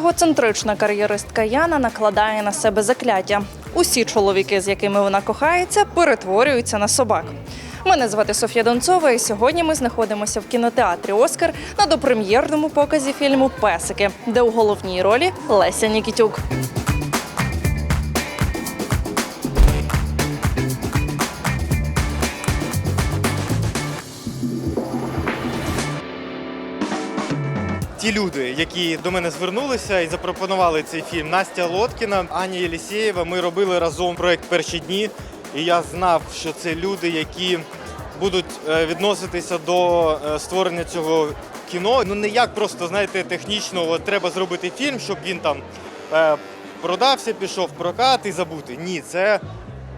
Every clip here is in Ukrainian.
Егоцентрична кар'єристка Яна накладає на себе закляття. Усі чоловіки, з якими вона кохається, перетворюються на собак. Мене звати Софія Донцова, і сьогодні ми знаходимося в кінотеатрі Оскар на допрем'єрному показі фільму Песики, де у головній ролі Леся Нікітюк. Ті люди, які до мене звернулися і запропонували цей фільм, Настя Лоткіна, Аня Єлісєєва, ми робили разом проект перші дні. І я знав, що це люди, які будуть е, відноситися до е, створення цього кіно. Ну не як просто знаєте, технічно от, треба зробити фільм, щоб він там е, продався, пішов прокат і забути. Ні, це.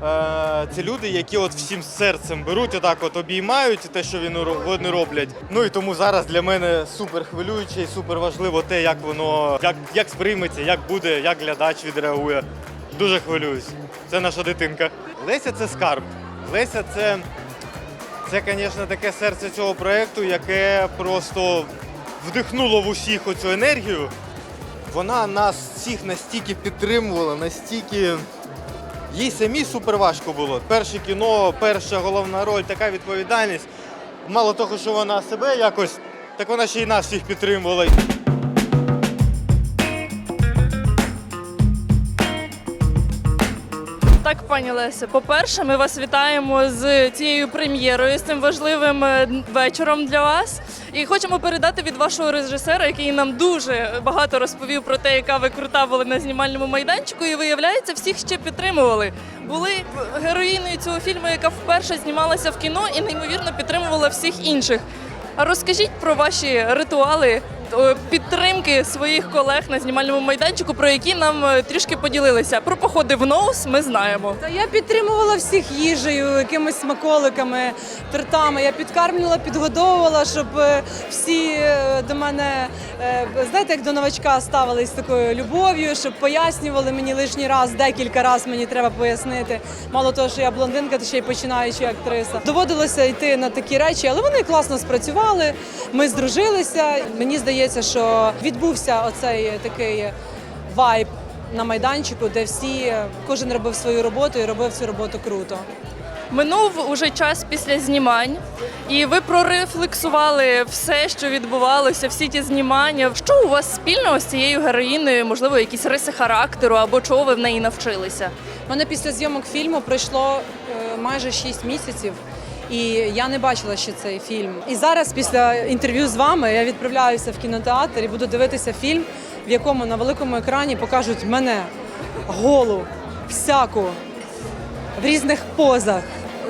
Е, Це люди, які от всім серцем беруть, отак от обіймають те, що вони роблять. Ну і тому зараз для мене супер хвилююче і супер важливо те, як воно як, як сприйметься, як буде, як глядач відреагує. Дуже хвилююсь. Це наша дитинка. Леся це скарб. Леся це, це, звісно, таке серце цього проєкту, яке просто вдихнуло в усіх оцю енергію. Вона нас всіх настільки підтримувала, настільки. Їй самі супер важко було. Перше кіно, перша головна роль, така відповідальність. Мало того, що вона себе якось, так вона ще й нас всіх підтримувала. Так, пані Леся, по-перше, ми вас вітаємо з цією прем'єрою, з цим важливим е, вечором для вас. І хочемо передати від вашого режисера, який нам дуже багато розповів про те, яка ви крута були на знімальному майданчику. І виявляється, всіх ще підтримували. Були героїною цього фільму, яка вперше знімалася в кіно і неймовірно підтримувала всіх інших. А розкажіть про ваші ритуали е, підтримки своїх колег на знімальному майданчику, про які нам е, трішки поділилися. Про походи в ноус ми знаємо. Я підтримувала всіх їжею, якимись смаколиками, тортами. Я підкармлювала, підгодовувала, щоб е, всі е, до мене, знаєте, як до новачка ставились з такою любов'ю, щоб пояснювали мені лишній раз, декілька разів мені треба пояснити. Мало того, що я блондинка, то ще й починаюча актриса. Доводилося йти на такі речі, але вони класно спрацювали. Ми здружилися. Мені здається, що відбувся оцей такий вайб на майданчику, де всі кожен робив свою роботу і робив цю роботу круто. Минув уже час після знімань, і ви прорефлексували все, що відбувалося, всі ті знімання. Що у вас спільного з цією героїною? Можливо, якісь риси характеру або чого ви в неї навчилися? У мене після зйомок фільму пройшло е, майже 6 місяців. І я не бачила ще цей фільм. І зараз, після інтерв'ю з вами, я відправляюся в кінотеатр і буду дивитися фільм, в якому на великому екрані покажуть мене голу, всяку, в різних позах,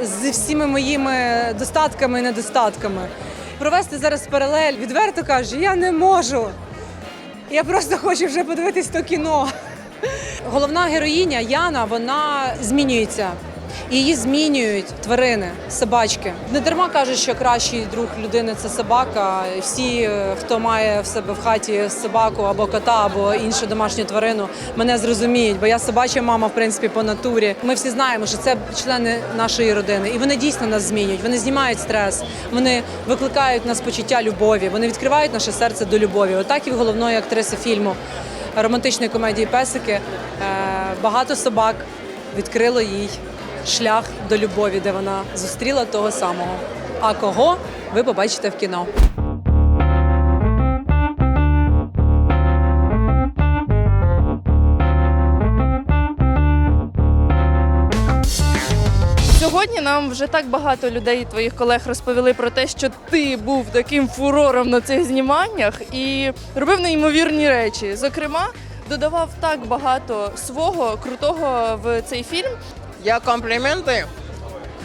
з всіми моїми достатками і недостатками. Провести зараз паралель, відверто кажу, я не можу. Я просто хочу вже подивитись то кіно. Головна героїня Яна вона змінюється. Її змінюють тварини, собачки. Не дарма кажуть, що кращий друг людини це собака. Всі, е, хто має в себе в хаті собаку або кота, або іншу домашню тварину, мене зрозуміють, бо я собача мама, в принципі, по натурі. Ми всі знаємо, що це члени нашої родини, і вони дійсно нас змінюють. Вони знімають стрес, вони викликають нас почуття любові, вони відкривають наше серце до любові. Отак і в головної актриси фільму романтичної комедії Песики. е, Багато собак відкрило їй шлях до любові, де вона зустріла того самого. А кого ви побачите в кіно? Сьогодні нам вже так багато людей, твоїх колег, розповіли про те, що ти був таким фурором на цих зніманнях і робив неймовірні речі. Зокрема, додавав так багато свого крутого в цей фільм. Я компліменти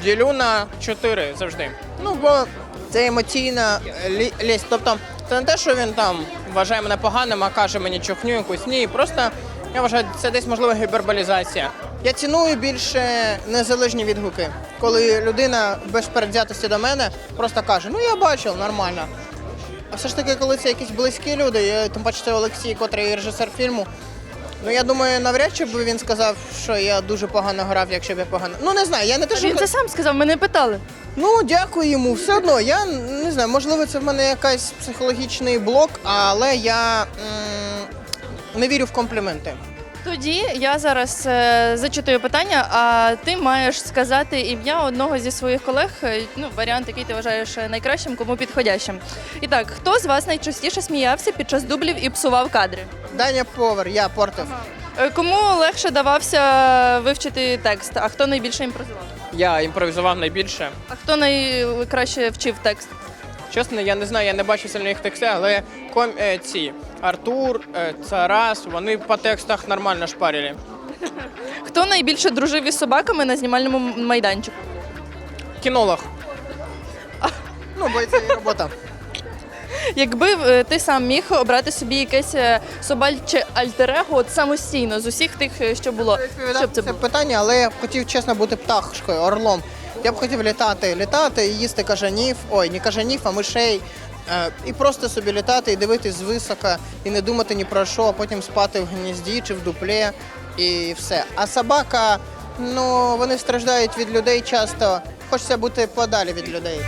ділю на чотири завжди. Ну, бо це емоційна лі- лість. Тобто, це не те, що він там вважає мене поганим, а каже мені чухню якусь. Ні, просто я вважаю, це десь можливо гіперболізація. Я ціную більше незалежні відгуки, коли людина без передзятості до мене просто каже: Ну я бачив, нормально. А все ж таки, коли це якісь близькі люди, я, тим паче це Олексій, котрий режисер фільму. Ну я думаю, навряд чи б він сказав, що я дуже погано грав, якщо б я погано. Ну не знаю, я не те, що Він це сам сказав, мене питали. Ну, дякую йому. Все одно, я не знаю, можливо, це в мене якийсь психологічний блок, але я м, не вірю в компліменти. Тоді я зараз е, зачитую питання, а ти маєш сказати ім'я одного зі своїх колег, е, ну, варіант, який ти вважаєш е, найкращим, кому підходящим. І так, хто з вас найчастіше сміявся під час дублів і псував кадри? Даня Повар, я Портов. Е, Кому легше давався вивчити текст, а хто найбільше імпровізував? Я імпровізував найбільше. А хто найкраще вчив текст? Чесно, я не знаю, я не бачу сильно їх текстів, але ком... е, ці Артур, е, Царас, вони по текстах нормально шпарили. Хто найбільше дружив із собаками на знімальному майданчику? Кінолог. Ну, бо це робота. Якби е, ти сам міг обрати собі якесь собаче альтер-его от самостійно з усіх тих, що було, що б це було? питання, але я б хотів чесно бути пташкою, орлом. Я б хотів літати, літати і їсти кажанів, ой, не кажанів, а мишей. Е, І просто собі літати і дивитись звисока, і не думати ні про що, а потім спати в гнізді чи в дуплі, і все. А собака, ну вони страждають від людей часто. Хочеться бути подалі від людей.